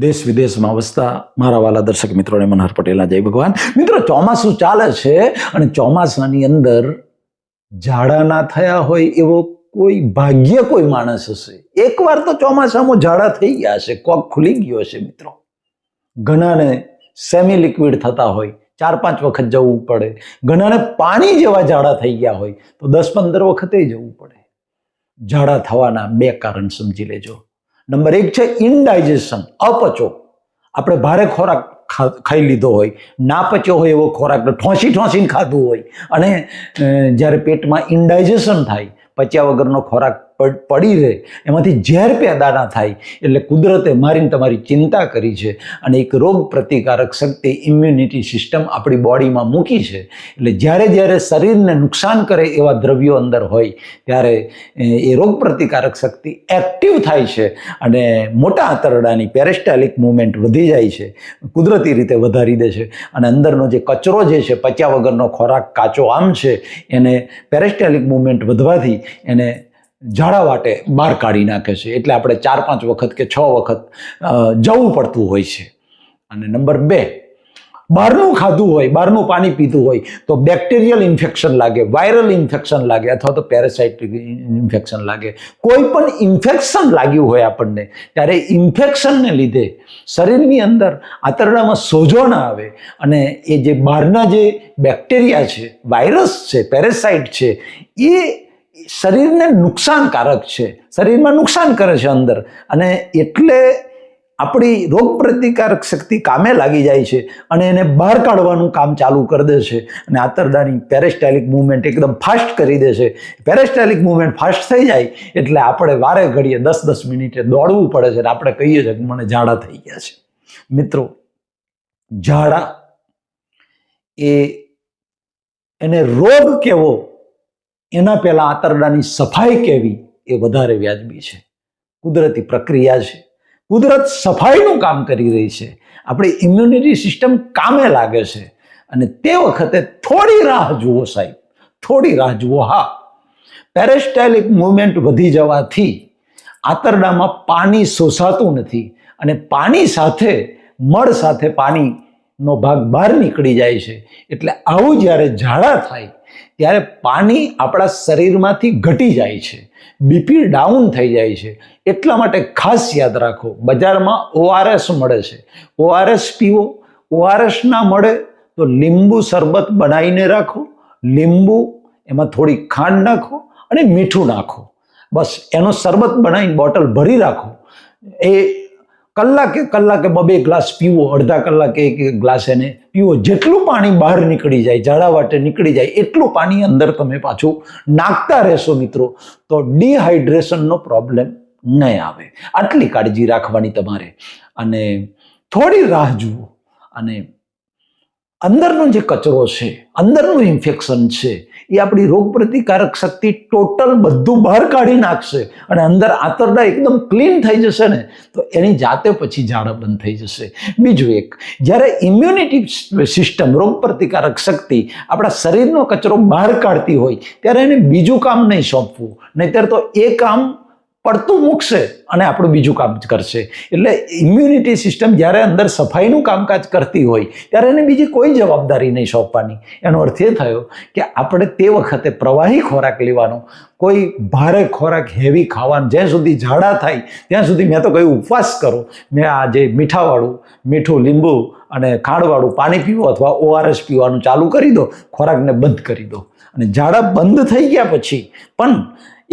દેશ વિદેશમાં વસતા મારા વાલા દર્શક મિત્રોને મનહર પટેલના જય ભગવાન. મિત્રો, ચોમાસું ચાલે છે અને ચોમાસાની અંદર ઝાડા ના થયા હોય એવો કોઈ ભાગ્ય કોઈ માણસ હશે? એકવાર તો ચોમાસામાં ઝાડા થઈ ગયા હશે, કોક ખુલી ગયો હશે મિત્રો. ઘણાને સેમી લિક્વિડ થતા હોય ચાર પાંચ વખત જવું પડે. ઘણાને પાણી જેવા ઝાડા થઈ ગયા હોય, તો દસ પંદર વખતે જવું પડે. ઝાડા થવાના બે કારણ સમજી લેજો. નંબર એક છે ઇનડાઇજેશન અપચો. આપણે ભારે ખોરાક ખાઈ લીધો હોય, ના પચ્યો હોય એવો ખોરાક ઠોંસી ઠોંસીને ખાધું હોય. અને જ્યારે પેટમાં ઇનડાઇજેશન થાય, પચ્યા વગરનો ખોરાક પડ- રહે. એમાંથી ઝેર પેદા ના થાય એટલે કુદરતે મારીને તમારી ચિંતા કરી છે અને એક રોગ પ્રતિકારક શક્તિ ઇમ્યુનિટી સિસ્ટમ આપણી બોડીમાં મૂકી છે. એટલે જ્યારે જ્યારે શરીરને નુકસાન કરે એવા દ્રવ્યો અંદર હોય, ત્યારે, એ રોગ પ્રતિકારક શક્તિ એક્ટિવ થાય છે અને મોટા આંતરડાની પેરેસ્ટાલિક મુવમેન્ટ વધી જાય છે. કુદરતી રીતે વધારી દે છે અને અંદરનો જે કચરો જે છે, પચ્યા વગરનો ખોરાક કાચો આમ છે, એને પેરેસ્ટાલિક મુવમેન્ટ વધવાથી એને ઝાડા વાટે બહાર કાઢી નાખે છે. એટલે આપણે ચાર, પાંચ વખત કે છ વખત જવું પડતું હોય છે. અને નંબર બે, બહારનું ખાધું હોય, બહારનું પાણી પીધું હોય, તો બેક્ટેરિયલ ઇન્ફેક્શન લાગે, વાયરલ ઇન્ફેક્શન લાગે, અથવા તો પેરાસાઇટિક ઇન્ફેક્શન લાગે. કોઈ પણ ઇન્ફેક્શન લાગ્યું હોય આપણને, ત્યારે ઇન્ફેક્શનને લીધે શરીરની અંદર આંતરડામાં સોજો ના આવે. અને એ જે બહારના જે બેક્ટેરિયા છે, વાયરસ છે, પેરેસાઇટ છે, એ શરીરને નુકસાનકારક છે. શરીરમાં નુકસાન કરે છે અંદર. અને એટલે આપણી રોગ પ્રતિકારક શક્તિ કામે લાગી જાય છે અને એને બહાર કાઢવાનું કામ ચાલુ કરી દે છે. અને આંતરડાની પેરેસ્ટાઇલિક મુવમેન્ટ એકદમ ફાસ્ટ કરી દે છે. પેરેસ્ટાઇલિક મુવમેન્ટ ફાસ્ટ થઈ જાય એટલે આપણે વારે ઘડીએ દસ દસ મિનિટે દોડવું પડે છે. આપણે કહીએ છીએ કે મને ઝાડા થઈ ગયા છે. મિત્રો, ઝાડા એ એને રોગ કેવો એના પહેલાં આંતરડાની સફાઈ કેવી એ વધારે વ્યાજબી છે. કુદરતી પ્રક્રિયા છે. કુદરત સફાઈનું કામ કરી રહી છે. આપણી ઇમ્યુનિટી સિસ્ટમ કામે લાગે છે. અને તે વખતે થોડી રાહ જુઓ સાહેબ. થોડી રાહ જુઓ, હા. પેરેસ્ટાઇલિક મુવમેન્ટ વધી જવાથી આંતરડામાં પાણી શોષાતું નથી અને પાણી સાથે, મળ સાથે પાણીનો ભાગ બહાર નીકળી જાય છે. એટલે આવું જ્યારે ઝાડા થાય ત્યારે પાણી આપણા શરીરમાંથી ઘટી જાય છે. બીપી ડાઉન થઈ જાય છે. એટલા માટે ખાસ યાદ રાખો, બજારમાં ઓઆરએસ મળે છે. ઓઆરએસ પીવો. ઓઆરએસ ના મળે તો લીંબુ શરબત બનાવીને રાખો. લીંબુ, એમાં થોડી ખાંડ નાખો અને મીઠું નાખો. બસ એનો શરબત બનાવીને બોટલ ભરી રાખો. એ કલાકે કલાકે બબે ગ્લાસ પીવો, અડધા કલાકે એક ગ્લાસ એને પીવો. જેટલું પાણી બહાર નીકળી જાય, ઝાડા વાટે નીકળી જાય, એટલું પાણી અંદર તમે પાછું નાખતા રહેશો મિત્રો. તો ડિહાઇડ્રેશનનો પ્રોબ્લેમ નહીં આવે. આટલી કાળજી રાખવાની તમારે. અને થોડી રાહ જુઓ. અને અંદરનો જે કચરો છે, અંદરનું ઇન્ફેક્શન છે, એ આપણી રોગ પ્રતિકારક શક્તિ ટોટલ બધું બહાર કાઢી નાખશે અને અંદર આંતરડા એકદમ ક્લીન થઈ જશે ને, તો એની જાતે પછી ઝાડા થઈ જશે. બીજું એક, જ્યારે ઇમ્યુનિટી સિસ્ટમ રોગ પ્રતિકારક શક્તિ આપણા શરીરનો કચરો બહાર કાઢતી હોય, ત્યારે એને બીજું કામ નહીં સોંપવું. નહીતર તો એ કામ પડતું મૂકશે અને આપણું બીજું કામ કરશે. એટલે ઇમ્યુનિટી સિસ્ટમ જ્યારે અંદર સફાઈનું કામકાજ કરતી હોય, ત્યારે એને બીજી કોઈ જવાબદારી નહીં સોંપવાની. એનો અર્થ એ થયો કે આપણે તે વખતે પ્રવાહી ખોરાક લેવાનો, કોઈ ભારે ખોરાક હેવી ખાવાનું, જ્યાં સુધી ઝાડા થાય, ત્યાં સુધી મેં તો કહ્યું ઉપવાસ કરો. મેં આ જે મીઠાવાળું, મીઠું, લીંબુ અને ખાંડવાળું પાણી પીવો અથવા ઓઆરએસ પીવાનું ચાલુ કરી દો, ખોરાકને બંધ કરી દો. અને ઝાડા બંધ થઈ ગયા પછી, પણ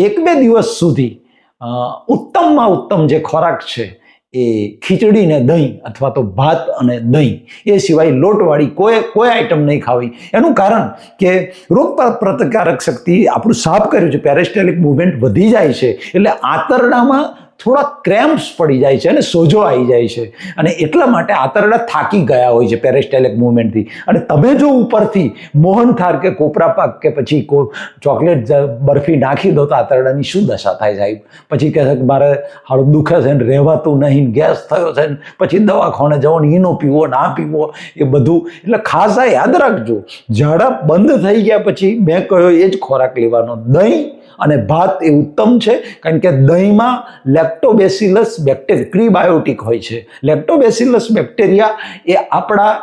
એક બે દિવસ સુધી ઉત્તમમાં ઉત્તમ જે ખોરાક છે એ ખીચડી ને દહીં અથવા તો ભાત અને દહીં, એ સિવાય લોટવાળી કોઈ કોઈ આઈટમ નહીં ખાવી. એનું કારણ કે રોગ પ્રતિકારક શક્તિ આપણું સાફ કર્યું છે, પેરેસ્ટેલિક મુવમેન્ટ વધી જાય છે, એટલે આંતરડામાં થોડા ક્રેમ્પ્સ પડી જાય છે અને સોજો આવી જાય છે. અને એટલા માટે આંતરડા થાકી ગયા હોય છે પેરેસ્ટાઇલેક મુવમેન્ટથી. અને તમે જો ઉપરથી મોહનથાર કે કોપરા પાક કે પછી કો ચોકલેટ બરફી નાખી દો તો આંતરડાની શું દશા થાય સાહેબ? પછી કહે છે કે મારે હાડું દુખે છે ને રહેવાતું નહીં, ગેસ થયો છે ને પછી દવાખાને જવો ને ઈનો પીવો ના પીવો એ બધું. એટલે ખાસ યાદ રાખજો. ઝાડા બંધ થઈ ગયા પછી મેં કહ્યું એ જ ખોરાક લેવાનો. દહીં અને ભાત એ ઉત્તમ છે, કારણ કે દહીંમાં લેક્ટોબેસિલસ બેક્ટેરિયા પ્રીબાયોટિક હોય છે. લેક્ટોબેસિલસ બેક્ટેરિયા એ આપણા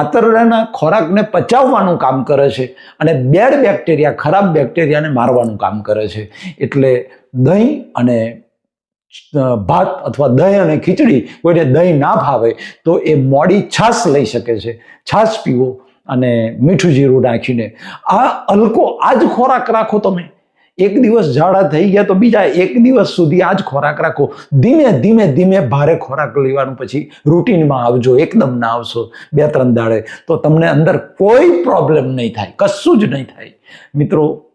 આંતરડાના ખોરાકને પચાવવાનું કામ કરે છે અને બેડ બેક્ટેરિયા ખરાબ બેક્ટેરિયાને મારવાનું કામ કરે છે. એટલે દહીં અને ભાત અથવા દહીં અને ખીચડી કોઈને દહીં ના ભાવે તો એ મોડી છાશ લઈ શકે છે. છાશ પીવો અને મીઠું જીરું નાખીને. આ હલકો, આ જ ખોરાક રાખો તમે. એક દિવસ ઝાડા થઈ ગયા તો બીજા એક દિવસ સુધી આ જ ખોરાક રાખો. ધીમે ધીમે ધીમે ભારે ખોરાક લેવાનું પછી રૂટીનમાં આવજો, એકદમ ના આવશો બે, ત્રણ દાડે. તો તમને અંદર કોઈ પ્રોબ્લેમ નહીં થાય, કશું જ નહીં થાય. મિત્રો,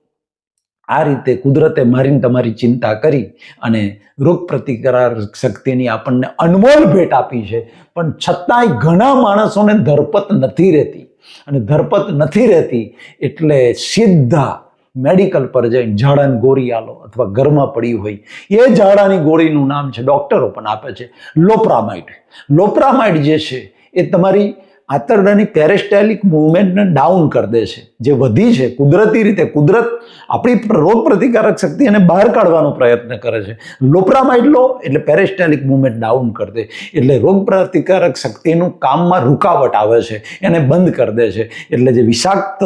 આ રીતે કુદરતે મારીને તમારી ચિંતા કરી અને રોગ પ્રતિકાર શક્તિની આપણને અનમોલ ભેટ આપી છે. પણ છતાંય ઘણા માણસોને ધરપત નથી રહેતી. અને ધરપત નથી રહેતી એટલે સીધા મેડિકલ પર જઈને ઝાડાની ગોળી આલો અથવા ઘરમાં પડી હોય. એ ઝાડાની ગોળીનું નામ છે ડૉક્ટરો પણ આપે છે. લોપ્રામાઇડ. લોપ્રામાઇડ જે છે, એ તમારી આંતરડાની પેરેસ્ટાઇલિક મુવમેન્ટને ડાઉન કરી દે છે. જે વધી છે, કુદરતી રીતે કુદરત આપણી રોગ પ્રતિકારક શક્તિ એને બહાર કાઢવાનો પ્રયત્ન કરે છે. લોપ્રામાઇડ લો એટલે પેરેસ્ટાઇલિક મુવમેન્ટ ડાઉન કરી દે. એટલે રોગ પ્રતિકારક શક્તિનું કામમાં રૂકાવટ આવે છે. એને બંધ કરી દે છે. એટલે જે વિષાક્ત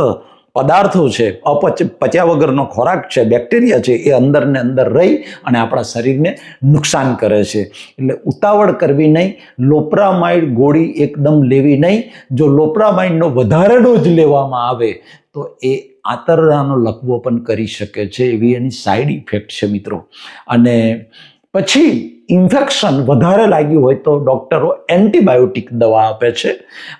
પદાર્થો છે, અપચ, પચ્યા વગરનો ખોરાક છે, બેક્ટેરિયા છે, એ અંદર ને અંદર રહી અને આપણા શરીરને નુકસાન કરે છે. એટલે ઉતાવળ કરવી નહીં, લોપરામાઇડ ગોળી એકદમ લેવી નહીં. જો લોપરામાઇડનો વધારે ડોઝ લેવામાં આવે, તો એ આંતરડાનો લકવો પણ કરી શકે છે, એવી એની સાઈડ ઇફેક્ટ છે મિત્રો. અને પછી ઇન્ફેક્શન વધારે લાગ્યું હોય તો ડૉક્ટરો એન્ટીબાયોટિક દવા આપે છે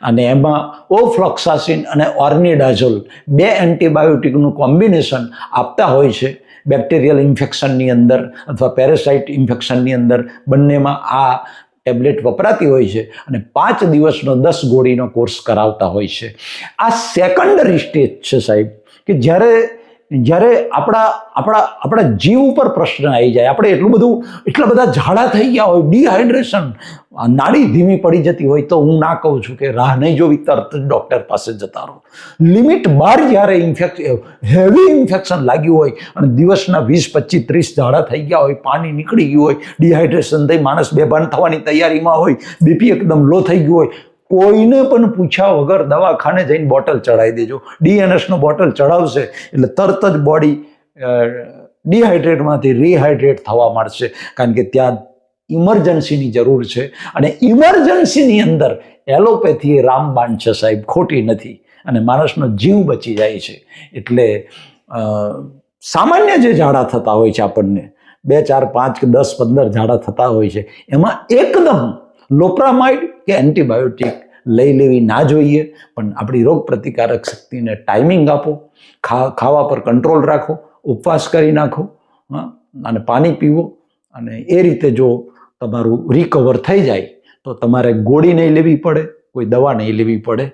અને એમાં ઓફ્લોક્સાસિન અને ઓર્નિડાઝોલ બે એન્ટીબાયોટિકનું કોમ્બિનેશન આપતા હોય છે બેક્ટેરિયલ ઇન્ફેક્શનની અંદર અથવા પેરેસાઇટ ઇન્ફેક્શનની અંદર બંનેમાં આ ટેબ્લેટ વપરાતી હોય છે અને પાંચ દિવસનો દસ ગોળીનો કોર્સ કરાવતા હોય છે. આ સેકન્ડરી સ્ટેજ છે સાહેબ કે જ્યારે જ્યારે આપણા આપણા આપણા જીવ ઉપર પ્રશ્ન આવી જાય, આપણે એટલું બધું, એટલા બધા ઝાડા થઈ ગયા હોય ડિહાઇડ્રેશન નાડી ધીમી પડી જતી હોય, તો હું ના કહું છું કે રાહ નહીં જોવી, તરત ડૉક્ટર પાસે જતા રહો. લિમિટ બહાર જ્યારે ઇન્ફેક્શન હેવી ઇન્ફેક્શન લાગ્યું હોય, અને દિવસના વીસ, પચીસ, ત્રીસ ઝાડા થઈ ગયા હોય, પાણી નીકળી ગયું હોય ડિહાઇડ્રેશન થઈ, માણસ બેભાન થવાની તૈયારીમાં હોય બીપી એકદમ લો થઈ ગયું હોય કોઈને પણ પૂછ્યા વગર દવાખાને જઈને બોટલ ચડાવી દેજો. ડીએનએસનો બોટલ ચડાવશે એટલે તરત જ બોડી ડિહાઇડ્રેટમાંથી રિહાઇડ્રેટ થવા માંડશે. કારણ કે ત્યાં ઇમરજન્સીની જરૂર છે અને ઇમરજન્સીની અંદર એલોપેથી એ રામબાણ છે સાહેબ, ખોટી નથી અને માણસનો જીવ બચી જાય છે. એટલે સામાન્ય જે ઝાડા થતા હોય છે આપણને, બે ચાર પાંચ કે દસ પંદર ઝાડા થતા હોય છે, એમાં એકદમ લોપ્રામાઇડ કે એન્ટીબાયોટિક લઈ લેવી ના જોઈએ, પણ આપણી રોગ પ્રતિકારક શક્તિને ટાઈમિંગ આપો, ખા, ખાવા પર કંટ્રોલ રાખો, ઉપવાસ કરી નાખો અને પાણી પીવો, અને એ રીતે જો તમારું રિકવર થઈ જાય, તો તમારે ગોળી નહીં લેવી પડે, કોઈ દવા નહીં લેવી પડે,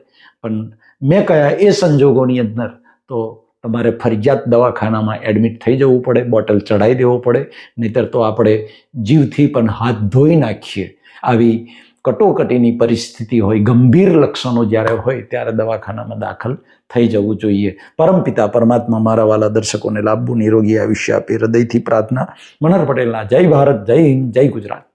પણ મેં કયા એ સંજોગોની અંદર તો તમારે ફરજિયાત દવાખાનામાં એડમિટ થઈ જવું પડે બોટલ ચડાવી દેવો પડે, નહીતર તો આપણે જીવથી પણ હાથ ધોઈ નાખીએ. આવી કટોકટીની પરિસ્થિતિ હોય, ગંભીર લક્ષણો જ્યારે હોય, ત્યારે દવાખાનામાં દાખલ થઈ જવું જોઈએ. પરમપિતા પરમાત્મા મારા વાલા દર્શકોને લાભવું નિરોગી આયુષ્ય આપે, હૃદયથી પ્રાર્થના. મનહર પટેલના જય ભારત, જય હિન્દ, જય ગુજરાત.